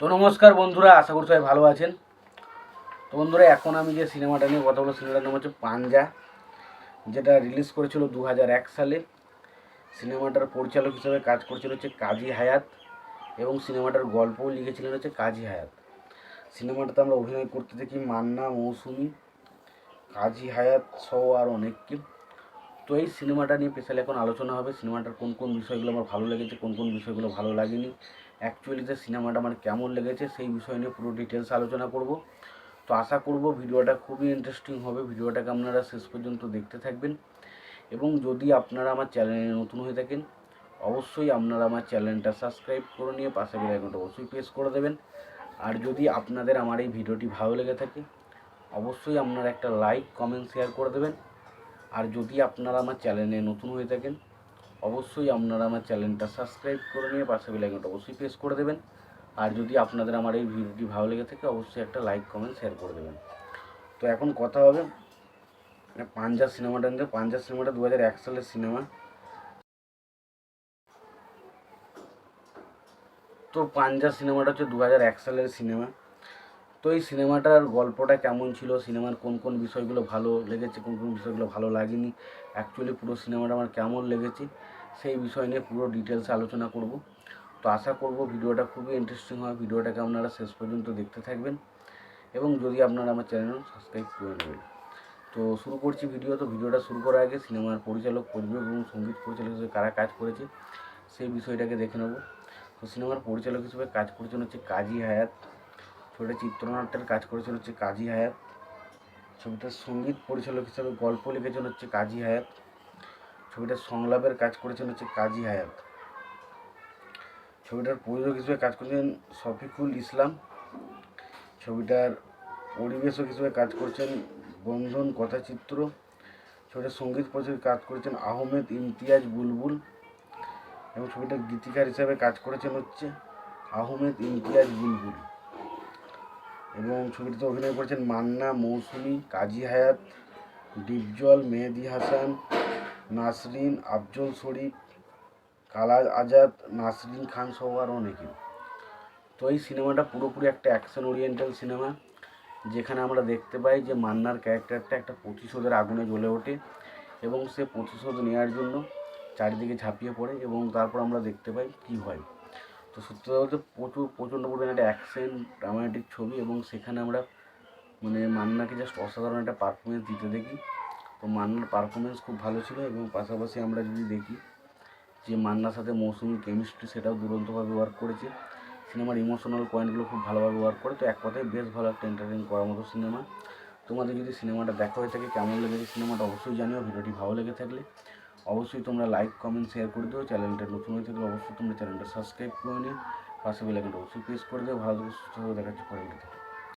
তো নমস্কার বন্ধুরা, আশা করি সবাই ভালো আছেন। তো বন্ধুরা, এখন আমি যে সিনেমাটা নিয়ে কথা বলব, সিনেমাটার নাম হচ্ছে পাঞ্জা, যেটা রিলিজ করেছিল দু সালে। সিনেমাটার পরিচালক হিসেবে কাজ করছিল হচ্ছে কাজী হায়াত এবং সিনেমাটার গল্পও লিখেছিলেন হচ্ছে কাজী হায়াত। সিনেমাটাতে আমরা অভিনয় করতে দেখি মান্না, মৌসুমি, কাজী হায়াত সহ আর অনেককে। তো এই সিনেমাটা নিয়ে স্পেশালি এখন আলোচনা হবে। সিনেমাটার কোন কোন বিষয়গুলো আমার ভালো লেগেছে, কোন কোন বিষয়গুলো ভালো লাগেনি। অ্যাকচুয়ালিতে সিনেমাটা আমার কেমন লেগেছে সেই বিষয় নিয়ে পুরো ডিটেলস আলোচনা করব। তো আশা করব ভিডিওটা খুবই ইন্টারেস্টিং হবে। ভিডিওটাকে আপনারা শেষ পর্যন্ত দেখতে থাকবেন। এবং যদি আপনারা আমার চ্যানেলে নতুন হয়ে থাকেন, অবশ্যই আপনারা আমার চ্যানেলটা সাবস্ক্রাইব করে নিয়ে পাশে বেল আইকনটা অবশ্যই প্রেস করে দেবেন। আর যদি আপনাদের আমার এই ভিডিওটি ভালো লেগে থাকে, অবশ্যই আপনারা একটা লাইক কমেন্ট শেয়ার করে দেবেন। আর যদি আপনারা আমার চ্যানেলে নতুন হয়ে থাকেন, অবশ্যই আপনারা আমার চ্যানেলটা সাবস্ক্রাইব করে নিয়ে পাশে বেল আইকনটা অবশ্যই প্রেস করে দেবেন। আর যদি আপনাদের আমার এই ভিডিওটি ভালো লেগে থাকে, অবশ্যই একটা লাইক, কমেন্ট শেয়ার করে দেবেন। তো এখন কথা হবে মানে পাঞ্জাব সিনেমাটা নিয়ে। পাঞ্জাব সিনেমাটা দু হাজার এক সালের সিনেমা। তো পাঞ্জাব সিনেমাটা হচ্ছে দু হাজার এক সালের সিনেমা। তো এই সিনেমাটার গল্পটা কেমন ছিল? সিনেমার কোন কোন বিষয়গুলো ভালো লেগেছে, কোন কোন বিষয়গুলো ভালো লাগেনি? অ্যাকচুয়ালি পুরো সিনেমাটা আমার কেমন লেগেছে? সেই বিষয় নিয়ে পুরো ডিটেলসে আলোচনা করব। তো আশা করব ভিডিওটা খুবই ইন্টারেস্টিং হয়। ভিডিওটাকে আপনারা শেষ পর্যন্ত দেখতে থাকবেন এবং যদি আপনারা আমার চ্যানেল সাবস্ক্রাইব করে নেবেন। তো শুরু করছি ভিডিও। তো ভিডিওটা শুরু করার আগে সিনেমার পরিচালক, পরিবেশ এবং সংগীত পরিচালক হিসেবে কারা কাজ করেছে সেই বিষয়টাকে দেখে নেব। তো সিনেমার পরিচালক হিসেবে কাজ করেছেন হচ্ছে কাজী হায়াত। ছবিটা চিত্রনাট্যের কাজ করেছেন হচ্ছে কাজী হায়াত। ছবিটার সংগীত পরিচালক হিসেবে গল্প লিখেছেন হচ্ছে কাজী হায়াত। ছবিটার সংলাপের কাজ করেছেন হচ্ছে কাজী হায়াত। ছবিটার প্রযোজক হিসেবে কাজ করেছেন শফিকুল ইসলাম। ছবিটার পরিবেশক হিসেবে কাজ করছেন বন্ধন কথাচিত্র। ছবিটার সংগীত পরিচালক কাজ করেছেন আহমেদ ইমতিয়াজ বুলবুল। এবং ছবিটার গীতিকার হিসেবে কাজ করেছেন হচ্ছে আহমেদ ইমতিয়াজ বুলবুল। এবং ছবিটিতে অভিনয় করেছেন মান্না, মৌসুমি, কাজী হায়াত, ডিপজল, মেহেদি হাসান, নাসরিন, আফজল শরীফ কালাজ আজাদ, নাসরিন খান সহ আরও অনেকে। তো এই সিনেমাটা পুরোপুরি একটা অ্যাকশন ওরিয়েন্টাল সিনেমা যেখানে আমরা দেখতে পাই যে মান্নার ক্যারেক্টারটা একটা প্রতিশোধের আগুনে জ্বলে ওঠে এবং সে প্রতিশোধ নেওয়ার জন্য চারিদিকে ঝাঁপিয়ে পড়ে এবং তারপর আমরা দেখতে পাই কী হয়। তো সত্যি কথা বলতে প্রচুর, প্রচণ্ড পরিমাণে একটা অ্যাকশন ড্রামাটিক ছবি এবং সেখানে আমরা মানে মান্নাকে জাস্ট অসাধারণ একটা পারফরমেন্স দিতে দেখি। তো মান্নার পারফরমেন্স খুব ভালো ছিল এবং পাশাপাশি আমরা যদি দেখি যে মান্নার সাথে মৌসুমি কেমিস্ট্রি সেটাও দুরন্তভাবে ওয়ার্ক করেছে। সিনেমার ইমোশনাল পয়েন্টগুলো খুব ভালোভাবে ওয়ার্ক করে। তো এক কথায় বেশ ভালো একটা এন্টারটেন করার মতো সিনেমা তোমাদের যদি সিনেমাটা দেখা হয়ে থাকে, কেমন লেগেছে সিনেমাটা অবশ্যই জানিও। ভিডিওটি ভালো লেগে থাকলে অবশ্যই তোমরা লাইক কমেন্ট শেয়ার করে দিও। চ্যানেলটা নতুন হয়ে থাকলে অবশ্যই তোমরা চ্যানেলটা সাবস্ক্রাইব করে নিয়ে পাশে বেলাইকনটা অবশ্যই প্রেস করে দিও। ভালো সুস্থ দেখাচ্ছে পরে